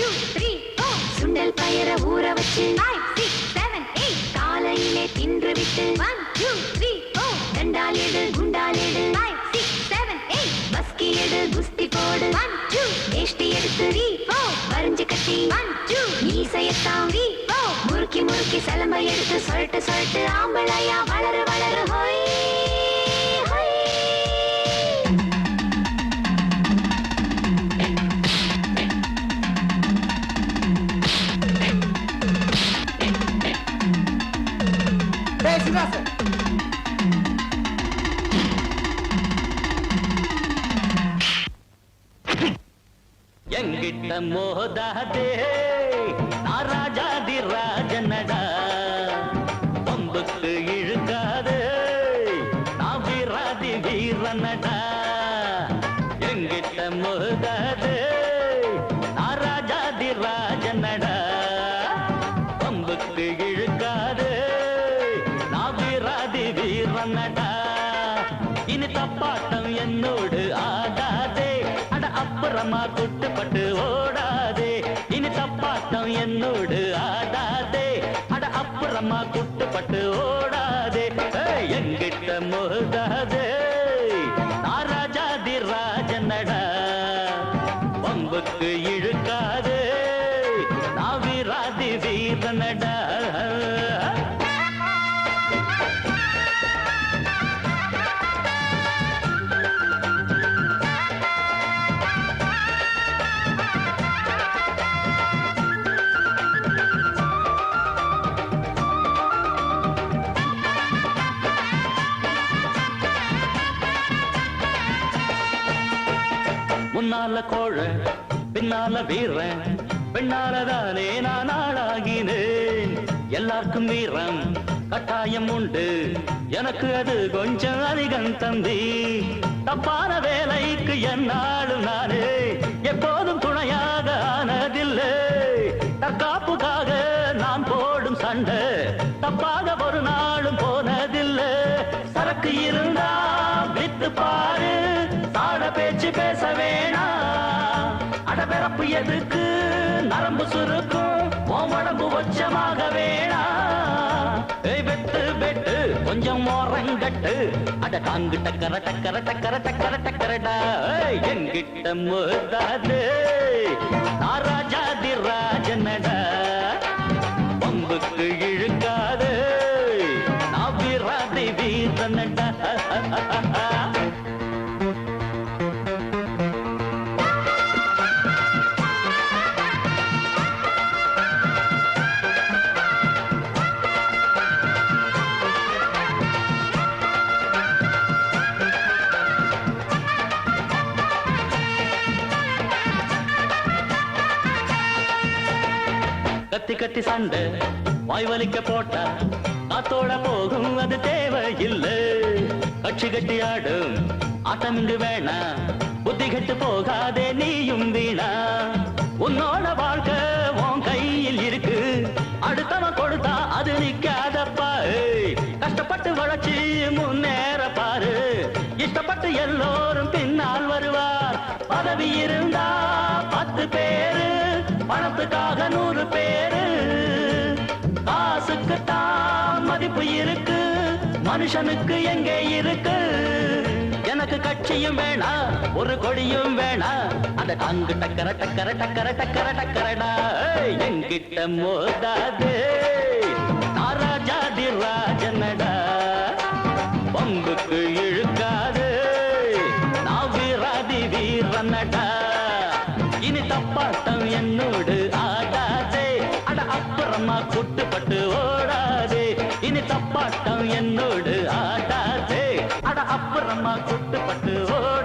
Two three four சுண்டல் பயர ஊற வச்சு ஃபைவ் சிக்ஸ் செவன் எயிட் காலையிலே தின்று விட்டு ஒன் டூ த்ரீ ஃபோர் தண்டால் எடு குண்டால் எடு ஃபைவ் சிக்ஸ் செவன் எயிட் பஸ்கி எடு குஸ்தி போடு. ஒன் டூ வேஷ்டி எடுத்து த்ரீ ஃபோர் வரைஞ்சு கட்டி ஒன் டூ மீசையத்தான் த்ரீ ஃபோர் முறுக்கி முறுக்கி சலம்பை எடுத்து சொல்லிட்டு சொல்லிட்டு ஆம்பளையா வளரு வளரு ஹோய். டேய் சிவாசு எங்கிட்ட மோதாதே நான் ராஜாதி ராஜனடா பம்புக்கு இழுக்காதே நாவிராதி வீராதி வீரனடா எங்கிட்ட மோதாதே நான் ராஜாதி ராஜனடா பம்புக்கு இழுக்காதே என்னோடு ஆடாதே. அட அப்புறமா குட்டுப்பட்டு ஓடாதே. இனி தப்பாட்டம் என்னோடு ஆடாதே. அட அப்புறமா குட்டுப்பட்டு ஓடா முன்னால கோழ பின்னால வீரன் பெண்ணாலதானே நான் ஆளாகினேன். எல்லாருக்கும் வீரம் கட்டாயம் உண்டு. எனக்கு அது கொஞ்சம் அதிகம் தந்தி. தப்பான வேலைக்கு என்னாலும் நானே. எப்போதும் துணையாக ஆனதில்லை. தற்காப்புக்காக நான் போடும் சண்டை தப்பாக ஒரு நாளும் போனதில்லை. சரக்கு இருந்தா வித்து பாரு பேச்சு பேச அட அடபிறப்பு எதுக்கு? நரம்பு சுருக்கும். உன் உடம்பு உச்சமாக வேணாம் ஏய் வெட்டு கொஞ்சம் ஓரங்கட்டு. அட காங்கு டக்கர டக்கர டக்கர டக்கர டக்கரடா ஏய், என்கிட்ட மோதாது. நான் ராஜாதி ராஜனடா. பம்புக்கு இழுக்காது. நான் வீராதி வீரனடா. கத்தி கத்தி சண்டை வாய் வலிக்க போட்டா காத்தோட போகும் அது தேவையில்லை. கட்சி கட்டி ஆடும் ஆட்டம் இங்கு வேணா புத்தி கெட்டு போகாதே நீயும் வீணா. உன்னோட வாழ்க்கை உன் கையில் இருக்கு அடுத்தவன் கொடுத்தா அது நிக்காதப்பா. கஷ்டப்பட்டு வளர்ச்சி முன்னேற பாரு. இஷ்டப்பட்டு எல்லோரும் பின்னால் வருவார் பதவி இருந்தா பத்து பேரு பணத்துக்காக நூறு பேரு. தான் இருக்கு மனுஷனுக்கு எங்கே இருக்கு? எனக்கு கட்சியும் வேணா ஒரு கொடியும் வேணா. அந்த டாங்கு டக்கர டக்கர டக்கர டக்கர டக்கரடா. எங்கிட்ட மோதாதே மோதாது. ஓடு ஆடாதே. அட அப்புறமா குட்டுப்பட்டு ஓடாதே